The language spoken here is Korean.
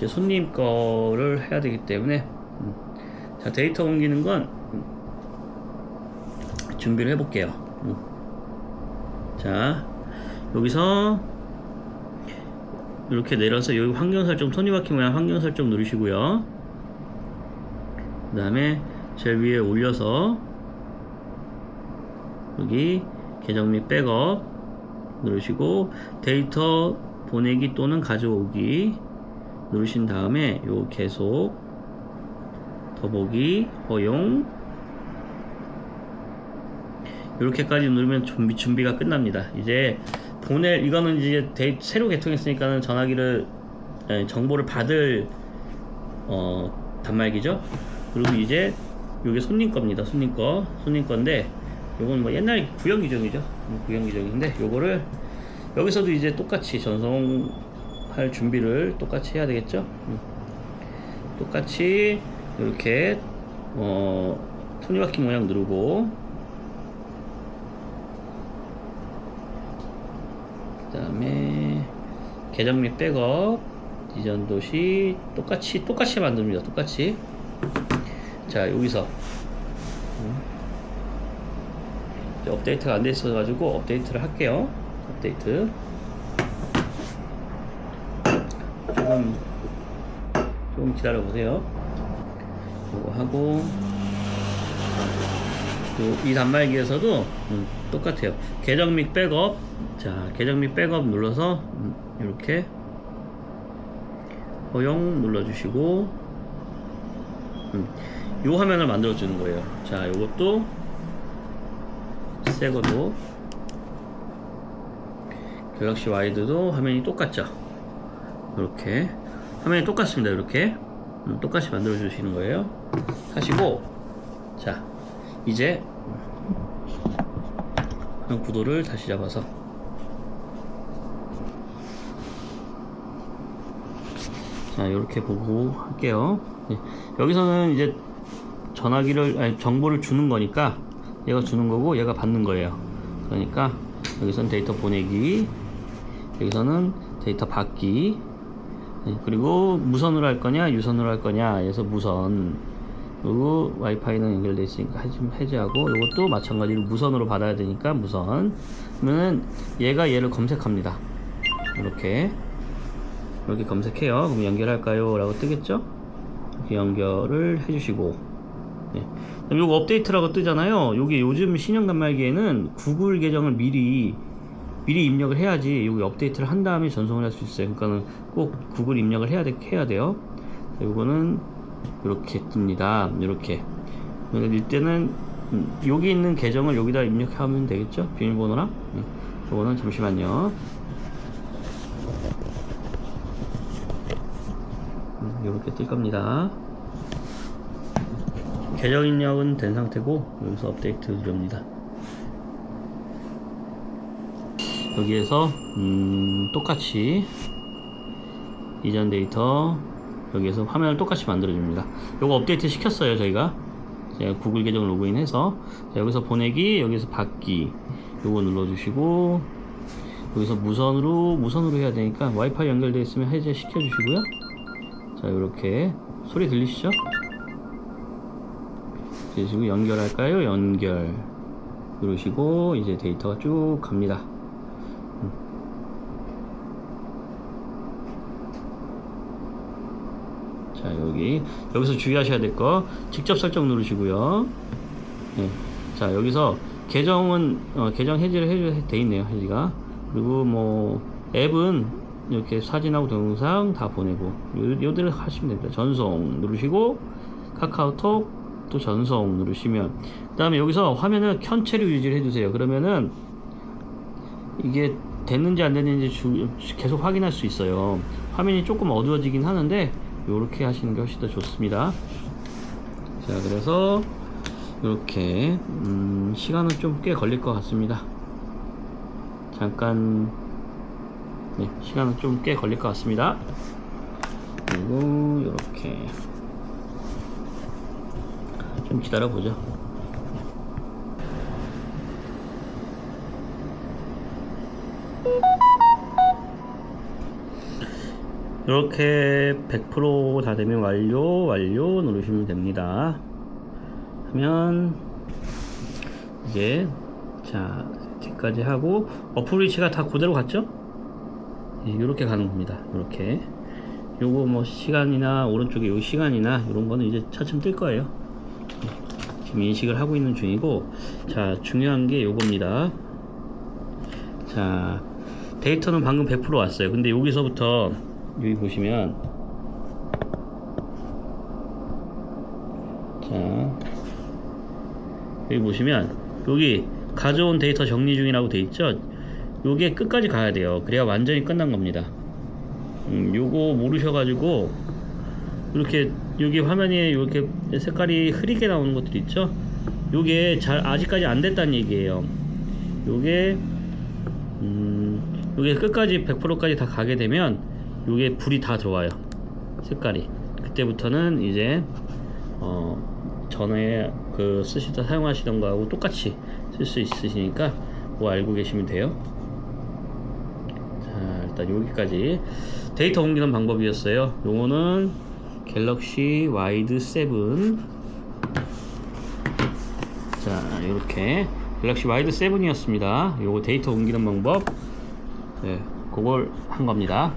이제 손님 거를 해야 되기 때문에 음. 자 데이터 옮기는 건 음, 준비를 해볼게요. 음. 자 여기서 이렇게 내려서 여기 환경 설정 톱니바퀴 모양 환경 설정 누르시고요. 그 다음에 제일 위에 올려서 여기 계정 및 백업 누르시고 데이터 보내기 또는 가져오기 누르신 다음에 요 계속 더보기 허용 이렇게까지 누르면 준비 준비가 끝납니다. 이제 보낼 이거는 이제 데이, 새로 개통했으니까는 전화기를 에, 정보를 받을 어, 단말기죠. 그리고 이제 요게 손님 겁니다. 손님 거 손님 건데 요건 뭐 옛날 구형. 음, 구형 기종인데 요거를 여기서도 이제 똑같이 전송 할 준비를 똑같이 해야 되겠죠. 음. 똑같이 이렇게 어 톱니바퀴 모양 누르고 그 다음에 계정 및 백업 이전 도시 똑같이 똑같이 만듭니다. 똑같이 자 여기서 음. 업데이트가 안 돼 있어 가지고 업데이트를 할게요. 업데이트 조금 조금 기다려 보세요. 이거 하고 요- 이 단말기에서도 음, 똑같아요. 계정 및 백업 자 계정 및 백업 눌러서 음, 이렇게 허용 눌러주시고 음, 요 화면을 만들어 주는 거예요. 자 요것도 새 거도 갤럭시 와이드도 화면이 똑같죠. 이렇게 화면이 똑같습니다. 이렇게 음, 똑같이 만들어 주시는 거예요. 하시고 자 이제 구도를 다시 잡아서 자 이렇게 보고 할게요. 네, 여기서는 이제 전화기를 아니, 정보를 주는 거니까 얘가 주는 거고 얘가 받는 거예요. 그러니까 여기서는 데이터 보내기, 여기서는 데이터 받기, 네, 그리고 무선으로 할 거냐 유선으로 할 거냐 해서 무선. 그리고 와이파이는 연결돼 있으니까 해제하고 이것도 마찬가지로 무선으로 받아야 되니까 무선. 그러면은 얘가 얘를 검색합니다. 이렇게. 이렇게 검색해요. 그럼 연결할까요? 라고 뜨겠죠? 이렇게 연결을 해주시고. 네. 요거 업데이트라고 뜨잖아요. 요게 요즘 신형 단말기에는 구글 계정을 미리 미리 입력을 해야지 여기 업데이트를 한 다음에 전송을 할 수 있어요. 그러니까는 꼭 구글 입력을 해야 돼, 해야 돼요. 자, 요거는 이렇게 뜹니다. 이렇게. 이때는 음, 여기 있는 계정을 여기다 입력하면 되겠죠? 비밀번호랑. 음, 요거는 잠시만요. 음, 이렇게 뜰 겁니다. 계정 입력은 된 상태고 여기서 업데이트 누릅니다. 여기에서 음, 똑같이 이전 데이터 여기에서 화면을 똑같이 만들어 줍니다. 요거 업데이트 시켰어요 저희가. 제가 구글 계정 로그인 해서. 자, 여기서 보내기 여기서 받기. 요거 눌러 주시고 여기서 무선으로 무선으로 해야 되니까 와이파이 연결되어 있으면 해제 시켜 주시고요. 자 이렇게. 소리 들리시죠? 그리고 연결할까요? 연결. 누르시고 이제 데이터가 쭉 갑니다 자 여기. 여기서 주의하셔야 될 거 직접 설정 누르시고요. 네. 자 여기서 계정은 어, 계정 해지를 해돼 있네요 해지가. 그리고 뭐 앱은 이렇게 사진하고 동영상 다 보내고 요, 요들을 하시면 됩니다. 전송 누르시고 카카오톡 또 전송 누르시면. 그 다음에 여기서 화면을 켠채로 유지를 해주세요. 그러면은 이게 됐는지 안 됐는지 주- 계속 확인할 수 있어요. 화면이 조금 어두워지긴 하는데 이렇게 하시는 게 훨씬 더 좋습니다. 자, 그래서 이렇게 음, 시간은 좀 꽤 걸릴 것 같습니다. 잠깐 네, 시간은 좀 꽤 걸릴 것 같습니다. 그리고 이렇게 좀 기다려 보죠. 이렇게 100%다 되면 완료 완료 누르시면 됩니다. 하면 이제 자 뒤까지 하고 어플 위치가 다 그대로 갔죠? 이렇게 가는 겁니다. 이렇게. 요거 뭐 시간이나 오른쪽에 요 시간이나 이런 거는 이제 차츰 뜰 거예요. 예, 지금 인식을 하고 있는 중이고 자 중요한 게 요겁니다. 자 데이터는 방금 100% 왔어요. 근데 여기서부터 여기 보시면 자 여기 보시면 여기 가져온 데이터 정리 중이라고 돼 있죠? 요게 끝까지 가야 돼요. 그래야 완전히 끝난 겁니다. 음, 요거 모르셔가지고 이렇게 여기 화면에 이렇게 색깔이 흐리게 나오는 것들 있죠? 요게 잘 아직까지 안 됐다는 얘기예요. 요게 음, 요게 끝까지 100%까지 다 가게 되면 요게 불이 다 들어와요. 색깔이. 그때부터는 이제 어, 전에 그 쓰시다 사용하시던 거하고 똑같이 쓸 수 있으시니까 그거 알고 계시면 돼요. 자 일단 여기까지. 데이터 옮기는 방법이었어요. 요거는 갤럭시 와이드 7자 이렇게 갤럭시 와이드 7이었습니다. 요거 데이터 옮기는 방법. 네 그걸 한 겁니다